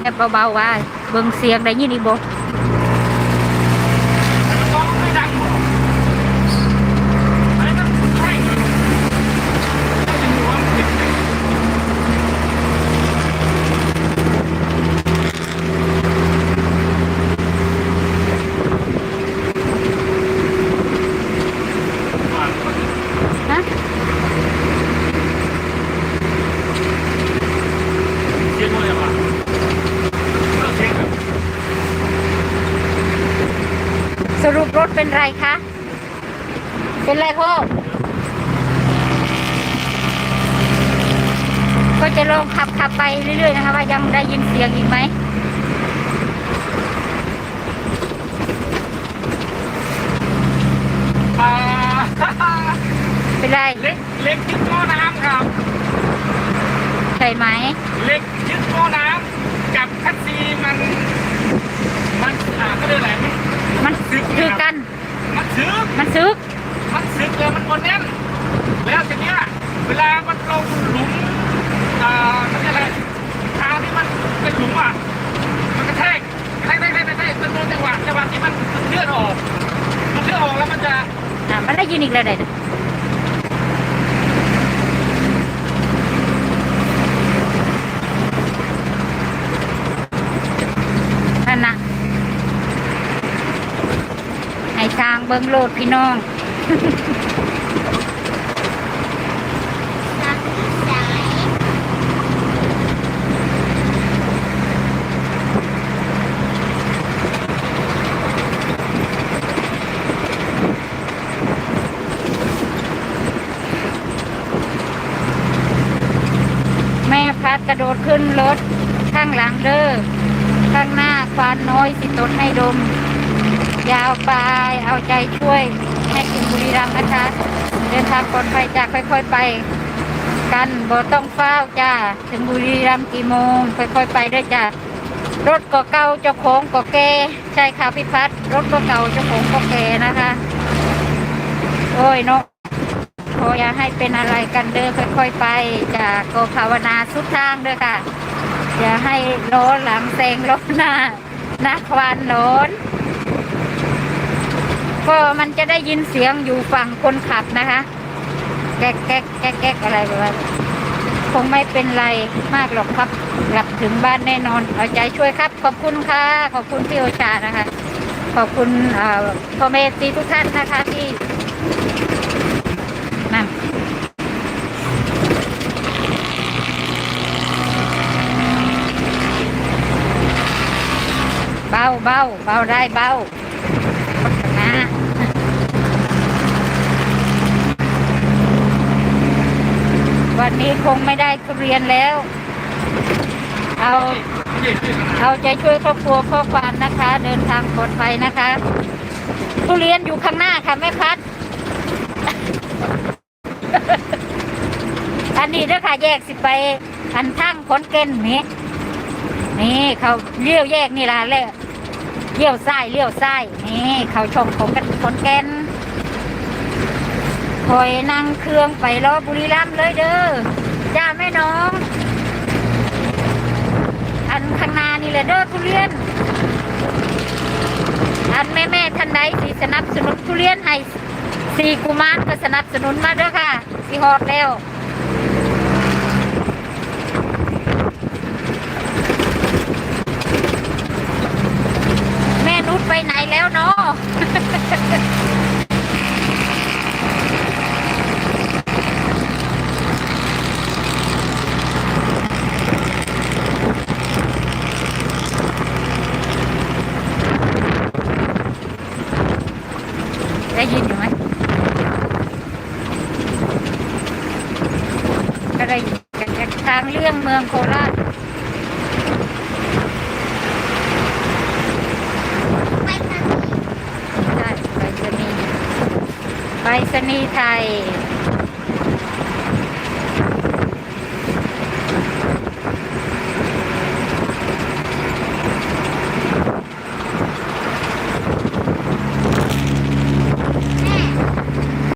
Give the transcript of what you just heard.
แบบเบาๆว่า เบิ่งเสียงได้ยินอีกบ่ ร้องไม่ดังหรอกอะไรนะใช่ไม่รู้ว่ามันเป็นไง ฮะ เสียงอะไรวะเสียงแบบ ส รุปรถเป็นไรคะ เป็นไรพ่อก็จะลองขับขับไปเรื่อยๆนะคะว่ายังได้ยินเสียงอีกไหมอ่าเป็นไร เล็กเล็กยึดหม้อน้ำครับ ใช่ไหม เล็กยึดหม้อน้ำกับคัสซีมัน มันอ่าก็เรียกอะไร มันมันคือกัน มันซึกมันซึกมันซึกเลยมันคนแน่นแล้วทีเนี้ยเวลามันลงหลุมอ่าเขาเรียกอะไรทางที่มันเป็นหลุมอะมันกระแทกกระแทกกระแทกกระแทกจนโดนจังหวะจังหวะที่มันเลือดออกมันเลือดออกแล้วมันจะอะมันได้ยินอีกแล้วเด็ดนั่นนะให้ทางเบิ้งโลดพี่น้องแม่พัดกระโดดขึ้นรถ ข้างหลังเด้อข้างหน้าควานน้อยสิตนให้ดม ยาวไป เอาใจช่วยให้ถึงบุรีรัมย์นะคะ เดินทางปลอดภัยจากค่อยๆไป กันบ่ต้องเฝ้าจ้า ถึงบุรีรัมย์กี่โมง ค่อยๆไปด้วยจ้ารถก็เก่าเจ้าของก็แก่ใช่ค่ะพี่พัดรถก็เก่าเจ้าของก็แก่นะคะ โอ้ยเนาะขออย่าให้เป็นอะไรกันเด้อค่อย ๆ ไปจากก็ภาวนาสุดทางเด้อค่ะอย่าให้ล้อหลังแซงล้อหน้านักควานโนน ก็มันจะได้ยินเสียงอยู่ฝั่งคนขับนะคะ แก๊กแก๊กแก๊กแก๊กอะไรแบบว่าคงไม่เป็นไรมากหรอกครับ กลับถึงบ้านแน่นอนเอาใจช่วยครับ ขอบคุณค่ะ ขอบคุณพี่โอชานะคะ ขอบคุณเอ่อพ่อแม่ซีทุกท่านนะคะที่นั่นเบาเบาเบาได้เบา นี้คงไม่ได้ทุเรียนแล้ว เอาเอาใจช่วยครอบครัวพ่อควานนะคะ เดินทางปลอดภัยนะคะ ทุเรียนอยู่ข้างหน้าค่ะแม่พัด อันนี้ด้อค่ะแยกสิไปอันทั้งขนเกนนี่นี่เขาเลี้ยวแยกนี่ล่ะเลยเลี้ยวซ้ายเลี้ยวซ้ายนี่เขาชมของกันขนเกน อยนั่งเครื่องไปรอบุรีรัมย์เลยเด้อจ้าแม่น้อง อันข้างหน้านี่แหละเด้อทุเรียน อันแม่แม่ท่านใดที่สนับสนุนทุเรียนให้สี่กุมารก็สนับสนุนมาเด้อค่ะสี่หอดแล้ว แม่นุชไปไหนแล้วเนาะ ได้ยินอยู่ไหม ก็ได้ยินจากทางเรื่องเมืองโคราชใช่ไปรษณีย์ไปรษณีย์ไทย